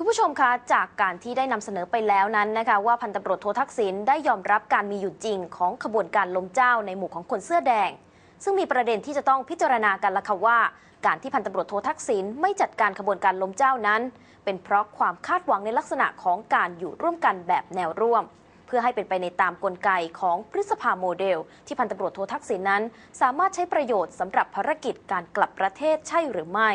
คุณผู้ชมคะจากการที่ได้นำเสนอไปแล้วนั้นนะคะ ว่าพันตำรวจโททักษิณได้ยอมรับการมีอยู่จริง ของขบวนการล้มเจ้าในหมู่ของคนเสื้อแดง ซึ่งมีประเด็นที่จะต้องพิจารณากันละค่ะว่า การที่พันตำรวจโททักษิณไม่จัดการขบวนการล้มเจ้านั้น เป็นเพราะความคาดหวังในลักษณะของการอยู่ร่วมกันแบบแนวร่วม เพื่อให้เป็นไปในตามกลไกของพฤษภาโมเดล ที่พันตำรวจโททักษิณนั้น สามารถใช้ประโยชน์สำหรับภารกิจการกลับประเทศใช่หรือไม่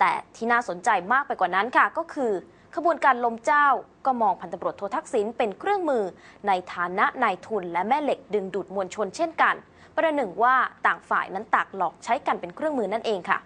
แต่ที่น่าสนใจมากไปกว่านั้นค่ะ ก็คือขบวนการลมเจ้าก็มองพันตำรวจโททักษิณเป็นเครื่องมือ ในฐานะนายทุนและแม่เหล็กดึงดูดมวลชนเช่นกัน ประหนึ่งว่าต่างฝ่ายนั้นตากหลอกใช้กันเป็นเครื่องมือนั่นเองค่ะ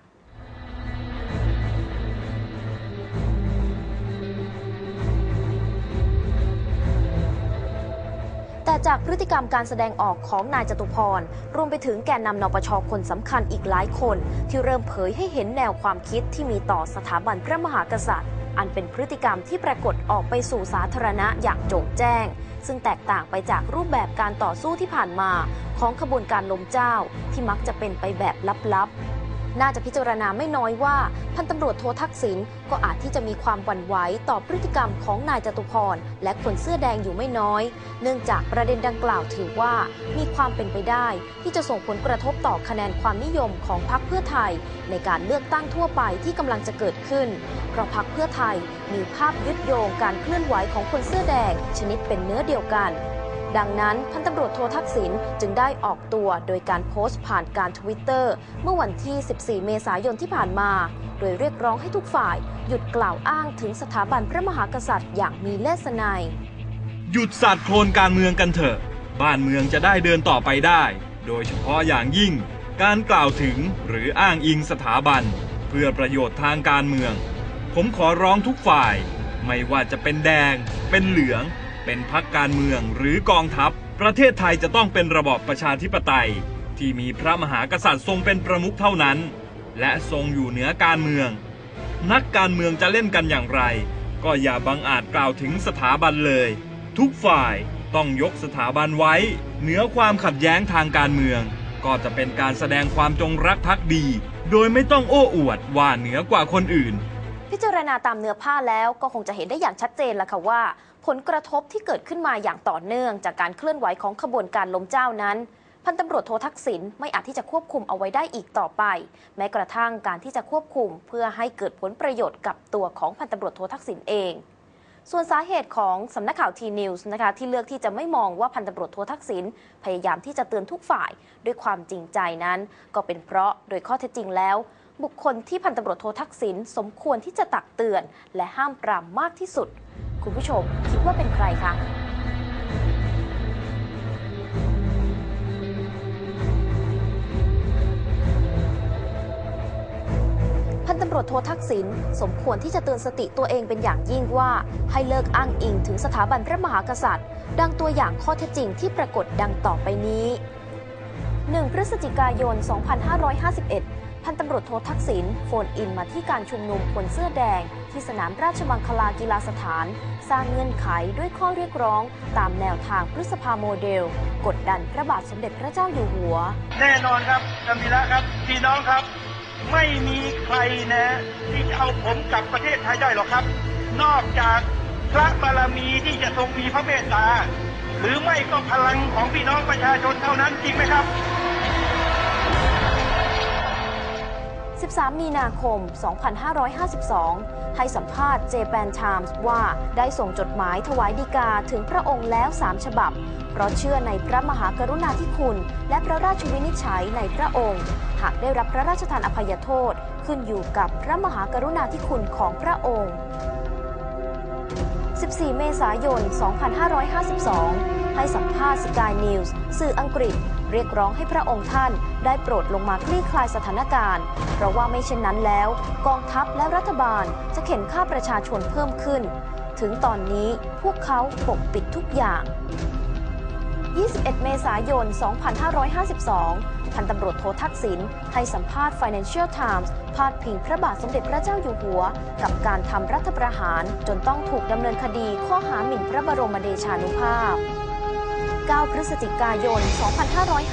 แต่จากพฤติกรรมการแสดงออกของนายจตุพร รวมไปถึงแกนนำนปชคนสำคัญอีกหลายคน ที่เริ่มเผยให้เห็นแนวความคิดที่มีต่อสถาบันพระมหากษัตริย์ อันเป็นพฤติกรรมที่ปรากฏออกไปสู่สาธารณะอย่างโจ่งแจ้ง ซึ่งแตกต่างไปจากรูปแบบการต่อสู้ที่ผ่านมา ของขบวนการลมเจ้าที่มักจะเป็นไปแบบลับๆ น่าจะพิจารณาไม่น้อยว่า พันตำรวจโททักษิณก็อาจที่จะมีความหวั่นไหวต่อพฤติกรรมของนายจตุพรและคนเสื้อแดงอยู่ไม่น้อย เนื่องจากประเด็นดังกล่าวถือว่ามีความเป็นไปได้ ที่จะส่งผลกระทบต่อคะแนนความนิยมของพรรคเพื่อไทย ในการเลือกตั้งทั่วไปที่กำลังจะเกิดขึ้น เพราะพรรคเพื่อไทยมีภาพยึดโยงการเคลื่อนไหวของคนเสื้อแดง ชนิดเป็นเนื้อเดียวกัน ดังนั้นพันตำรวจโททักษิณจึงได้ออกตัวโดยการโพสต์ผ่านการทวิตเตอร์เมื่อวันที่ 14 เมษายนที่ผ่านมา โดยเรียกร้องให้ทุกฝ่ายหยุดกล่าวอ้างถึงสถาบันพระมหากษัตริย์อย่างมีเลสนัย หยุดสาดโคลนการเมืองกันเถอะ บ้านเมืองจะได้เดินต่อไปได้ โดยเฉพาะอย่างยิ่ง การกล่าวถึงหรืออ้างอิงสถาบัน เพื่อประโยชน์ทางการเมือง ผมขอร้องทุกฝ่าย ไม่ว่าจะเป็นแดง เป็นเหลือง เป็นพักการเมืองหรือกองทัพ ประเทศไทยจะต้องเป็นระบอบประชาธิปไตย ที่มีพระมหากษัตริย์ทรงเป็นประมุขเท่านั้น และทรงอยู่เหนือการเมือง นักการเมืองจะเล่นกันอย่างไร ก็อย่าบังอาจกล่าวถึงสถาบันเลย ทุกฝ่ายต้องยกสถาบันไว้ เหนือความขัดแย้งทางการเมือง ก็จะเป็นการแสดงความจงรักภักดี โดยไม่ต้องโอ้อวดว่าเหนือกว่าคนอื่น พิจารณาตามเนื้อผ้าแล้วก็คงจะเห็นได้อย่างชัดเจนแล้วค่ะว่า ผลกระทบที่เกิดขึ้นมาอย่างต่อเนื่องจากการเคลื่อนไหวของขบวนการล้มเจ้านั้น พันตำรวจโททักษิณไม่อาจที่จะควบคุมเอาไว้ได้อีกต่อไป แม้กระทั่งการที่จะควบคุมเพื่อให้เกิดผลประโยชน์กับตัวของพันตำรวจโททักษิณเอง ส่วนสาเหตุของสำนักข่าวทีนิวส์นะคะที่เลือกที่จะไม่มองว่าพันตำรวจโททักษิณพยายามที่จะเตือนทุกฝ่ายด้วยความจริงใจนั้น ก็เป็นเพราะโดยข้อเท็จจริงแล้วบุคคลที่พันตำรวจโททักษิณสมควรที่จะตักเตือน และห้ามปรามมากที่สุด คุณผู้ชมคิดว่าเป็นใครคะพันตำรวจโททักษิณสมควรที่จะเตือนสติตัวเองเป็นอย่างยิ่งว่า ให้เลิกอ้างอิงถึงสถาบันพระมหากษัตริย์ ดังตัวอย่างข้อเท็จจริงที่ปรากฏดังต่อไปนี้ 1 พฤศจิกายน 2551 พันตำรวจโททักษิณโฟนอินมาที่การชุมนุมคนเสื้อแดง ที่สนามราชมังคลากีฬาสถาน สร้างเงื่อนไขด้วยข้อเรียกร้อง ตามแนวทางพฤษภาโมเดล กดดันพระบาทสมเด็จพระเจ้าอยู่หัว แน่นอนครับจำมีละครับพี่น้องครับ ไม่มีใครนะ ที่จะเอาผมกลับประเทศไทยได้หรอกครับ นอกจากพระบารมีที่จะทรงมีพระเมตตาหรือไม่ก็พลังของพี่น้องประชาชนเท่านั้นจริงไหมครับ 13 มีนาคม 2552 ให้สัมภาษณ์เจแปนไทมส์ว่าได้ส่งจดหมายถวายดีกาถึงพระองค์แล้ว 3 ฉบับ เพราะเชื่อในพระมหากรุณาธิคุณ และพระราชวินิจฉัยในพระองค์ หากได้รับพระราชทานอภัยโทษ ขึ้นอยู่กับพระมหากรุณาธิคุณของพระองค์ 14 เมษายน 2552 ให้สัมภาษณ์สกายนิวส์สื่ออังกฤษ เรียกร้องให้พระองค์ท่านได้โปรดลงมาคลี่คลายสถานการณ์ เพราะว่าไม่เช่นนั้นแล้ว กองทัพและรัฐบาลจะเข็นค่าประชาชนเพิ่มขึ้น ถึงตอนนี้พวกเขาปกปิดทุกอย่าง 21 เมษายน 2552 พันตำรวจโททักษิณให้สัมภาษณ์ Financial Times พาดพิงพระบาทสมเด็จพระเจ้าอยู่หัว กับการทำรัฐประหารจนต้องถูกดำเนินคดีข้อหาหมิ่นพระบรมเดชานุภาพ 19 พฤศจิกายน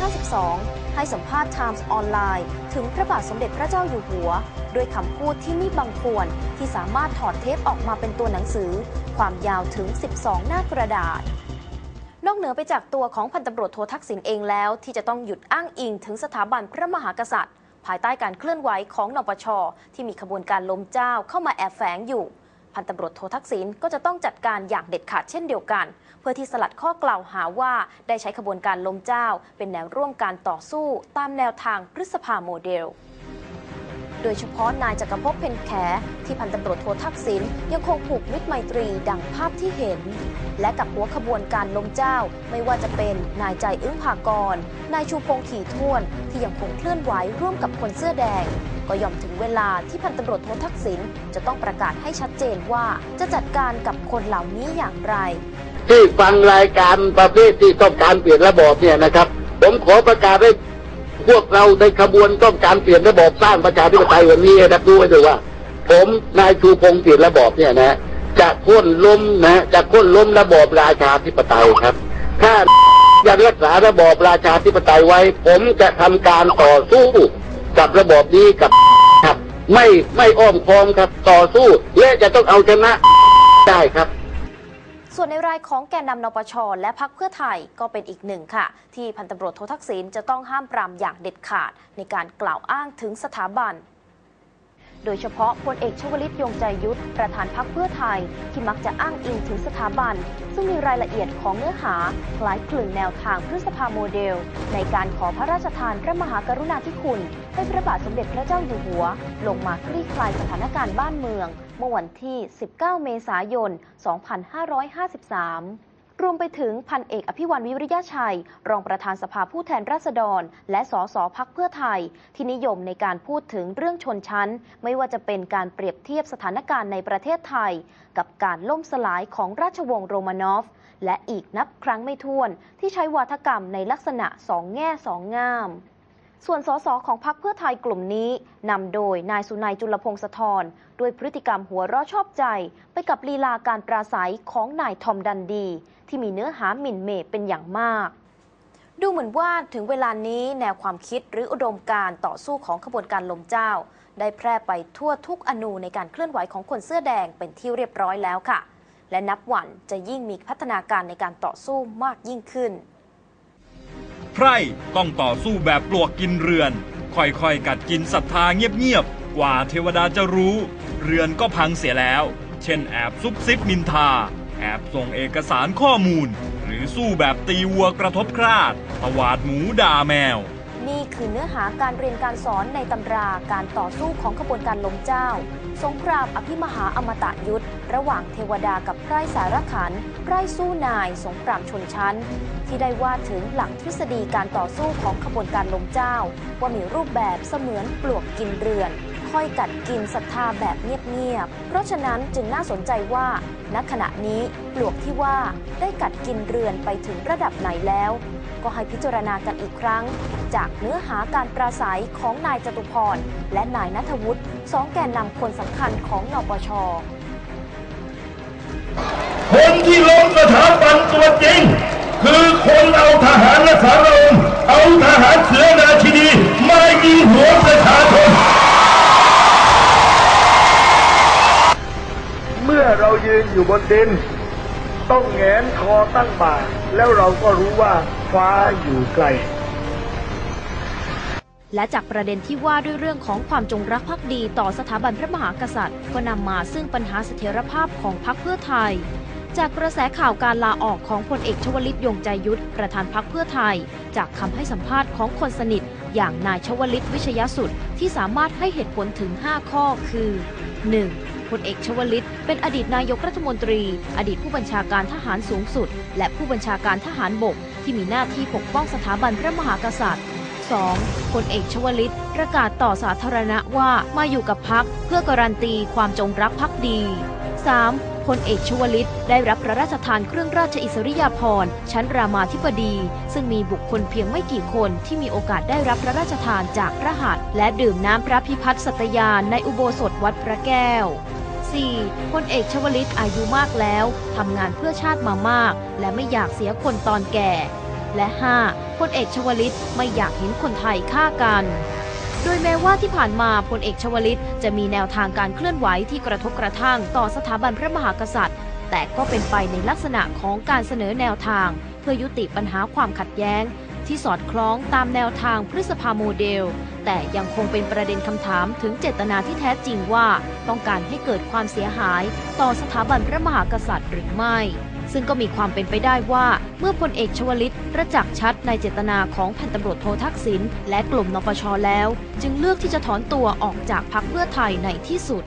2552 ให้สัมภาษณ์ Times ออนไลน์ ถึงพระบาทสมเด็จพระเจ้าอยู่หัว ด้วยคำพูดที่ไม่บังควรที่สามารถถอดเทปออกมาเป็นตัวหนังสือ ความยาวถึง 12 หน้ากระดาษนอกเหนือไปจากตัวของพันตำรวจโททักษิณเองแล้ว ที่จะต้องหยุดอ้างอิงถึงสถาบันพระมหากษัตริย์ ภายใต้การเคลื่อนไหวของนปช ที่มีขบวนการล้มเจ้าเข้ามาแอบแฝงอยู่ พันตำรวจโททักษิณก็จะต้องจัดการอย่างเด็ดขาดเช่นเดียวกัน เพื่อที่สลัดข้อกล่าวหาว่าได้ใช้ขบวนการล้มเจ้า เป็นแนวร่วมการต่อสู้ ตามแนวทางพฤษภาโมเดล โดยเฉพาะนายจักรภพเพ็ญแข ที่พันตำรวจโททักษิณยังคงผูกมิตรไมตรีดังภาพที่เห็น และกับหัวขบวนการล้มเจ้า ไม่ว่าจะเป็นนายใจอึ้งภากร นายชูพงษ์ขี่ท่วน ที่ยังคงเคลื่อนไหวร่วมกับคนเสื้อแดง ก็ย่อมถึงเวลาที่พันตำรวจโททักษิณจะต้องประกาศให้ชัดเจนว่าจะจัดการกับคนเหล่านี้อย่างไร ที่ฟังรายการประเภทที่ต้องการเปลี่ยนระบอบเนี่ยนะครับ ผมขอประกาศให้พวกเราในขบวนต้องการเปลี่ยนระบอบสร้างประชาธิปไตยวันนี้นะครับดูไว้เลยว่า ผมนายชูพงษ์เปลี่ยนระบอบเนี่ยนะจะโค่นล้มนะจะโค่นล้มระบอบราชาธิปไตยครับ ถ้ายังรักษาระบอบราชาธิปไตยไว้ ผมจะทำการต่อสู้ กับระบอบนี้กับครับ ไม่ไม่อ้อมค้อมครับต่อสู้ และจะต้องเอาชนะได้ครับส่วนในรายของแกนนำนปช และพักเพื่อไทยก็เป็นอีกหนึ่งค่ะ ที่พันตำรวจโททักษิณจะต้องห้ามปรามอย่างเด็ดขาด ในการกล่าวอ้างถึงสถาบัน โดยเฉพาะพลเอกชวลิตยงใจยุทธประธานพักเพื่อไทย ที่มักจะอ้างอิงถึงสถาบัน ซึ่งมีรายละเอียดของเนื้อหา คล้ายคลึงแนวทางพฤษภาโมเดล ในการขอพระราชทานพระมหากรุณาธิคุณ ให้พระบาทสมเด็จพระเจ้าอยู่หัว ลงมาคลี่คลายสถานการณ์บ้านเมือง เมื่อวันที่ 19 เมษายน 2553 รวมไปถึงพันเอกอภิวันวิริยะชัย รองประธานสภาผู้แทนราษฎร และสสพักเพื่อไทย ที่นิยมในการพูดถึงเรื่องชนชั้น ไม่ว่าจะเป็นการเปรียบเทียบสถานการณ์ในประเทศไทย กับการล่มสลายของราชวงศ์โรมานอฟ และอีกนับครั้งไม่ถ้วน ที่ใช้วาทกรรมในลักษณะสองแง่สองงามส่วนสสของพรรคเพื่อไทยกลุ่มนี้นำโดยนายสุนัยจุลพงศธรด้วยพฤติกรรมหัวเราะชอบใจ ไปกับลีลาการปราศัยของนายทอมดันดี ที่มีเนื้อหาหมิ่นเมเป็นอย่างมากดูเหมือนว่าถึงเวลานี้แนวความคิดหรืออุดมการต่อสู้ของขบวนการลมเจ้า ได้แพร่ไปทั่วทุกอนูในการเคลื่อนไหวของคนเสื้อแดงเป็นที่เรียบร้อยแล้วค่ะ และนับวันจะยิ่งมีพัฒนาการในการต่อสู้มากยิ่งขึ้น ไพร่ต้องต่อสู้แบบปลวกกินเรือน ค่อยๆ กัดกินศรัทธาเงียบๆ กว่าเทวดาจะรู้ เรือนก็พังเสียแล้ว เช่นแอบซุบซิบนินทา แอบส่งเอกสารข้อมูล หรือสู้แบบตีวัวกระทบคราดตวาดหมูด่าแมว นี่คือเนื้อหาการเรียนการสอนในตำราการต่อสู้ของขบวนการล้มเจ้า สงครามอภิมหาอมตะยุทธ ระหว่างเทวดากับไพร่สารขันไพร่สู้นายสงครามชนชั้น ที่ได้ว่าถึงหลักทฤษฎีการต่อสู้ของขบวนการล้มเจ้า ว่ามีรูปแบบเสมือนปลวกกินเรือน ค่อยกัดกินศรัทธาแบบเงียบๆ เพราะฉะนั้นจึงน่าสนใจว่า ณ ขณะนี้ปลวกที่ว่าได้กัดกินเรือนไปถึงระดับไหนแล้ว ก็ให้พิจารณากันอีกครั้ง จากเนื้อหาการปราศัยของนายจตุพร และนายนัทวุฒิสองแกนนำคนสำคัญของนปช คนที่ล้มสถาบันตัวจริง คือคนเอาทหารและสารมเอาทหารเสือนาชินีมายิงหัวประชาชน เรายืนอยู่บนดิน ต้องแงนคอตั้งบ่า แล้วเราก็รู้ว่าฟ้าอยู่ไกล และจากประเด็นที่ว่าด้วยเรื่องของความจงรักภักดีต่อสถาบันพระมหากษัตริย์ ก็นำมาซึ่งปัญหาเสถียรภาพของพรรคเพื่อไทยจากกระแสข่าวการลาออกของพลเอกชวลิตยงใจยุทธประธานพรรคเพื่อไทย จากคำให้สัมภาษณ์ของคนสนิท อย่างนายชวลิตวิชยสุดที่สามารถให้เหตุผลถึง 5 ข้อคือ 1. พลเอกชวลิต เป็นอดีตนายกรัฐมนตรี อดีตผู้บัญชาการทหารสูงสุด และผู้บัญชาการทหารบก ที่มีหน้าที่ปกป้องสถาบันพระมหากษัตริย์ 2. พลเอกชวลิต ประกาศต่อสาธารณะว่ามาอยู่กับพักเพื่อการันตีความจงรักภักดี 3. พลเอกชวลิต ได้รับพระราชทานเครื่องราชอิสริยาภรณ์ชั้นรามาธิบดี ซึ่งมีบุคคลเพียงไม่กี่คนที่มีโอกาสได้รับพระราชทานจากพระหัตถ์และดื่มน้ำพระพิพัฒน์สัตยานในอุโบสถวัดพระแก้ว 4. พลเอกชวลิตอายุมากแล้วทำงานเพื่อชาติมามาก และไม่อยากเสียคนตอนแก่ และ 5. พลเอกชวลิตไม่อยากเห็นคนไทยฆ่ากันโดยแม้ว่าที่ผ่านมาพลเอกชวลิตจะมีแนวทางการเคลื่อนไหวที่กระทบกระทั่งต่อสถาบันพระมหากษัตริย์ แต่ก็เป็นไปในลักษณะของการเสนอแนวทาง เพื่อยุติปัญหาความขัดแย้ง ที่สอดคล้องตามแนวทางพฤษภาโมเดล แต่ยังคงเป็นประเด็นคำถามถึงเจตนาที่แท้จริงว่า ต้องการให้เกิดความเสียหายต่อสถาบันพระมหากษัตริย์หรือไม่ ซึ่งก็มีความเป็นไปได้ว่า เมื่อพลเอกชวลิตประจักษ์ชัดในเจตนาของพันตำรวจโททักษิณและกลุ่มนปชแล้ว จึงเลือกที่จะถอนตัวออกจากพรรคเพื่อไทยในที่สุด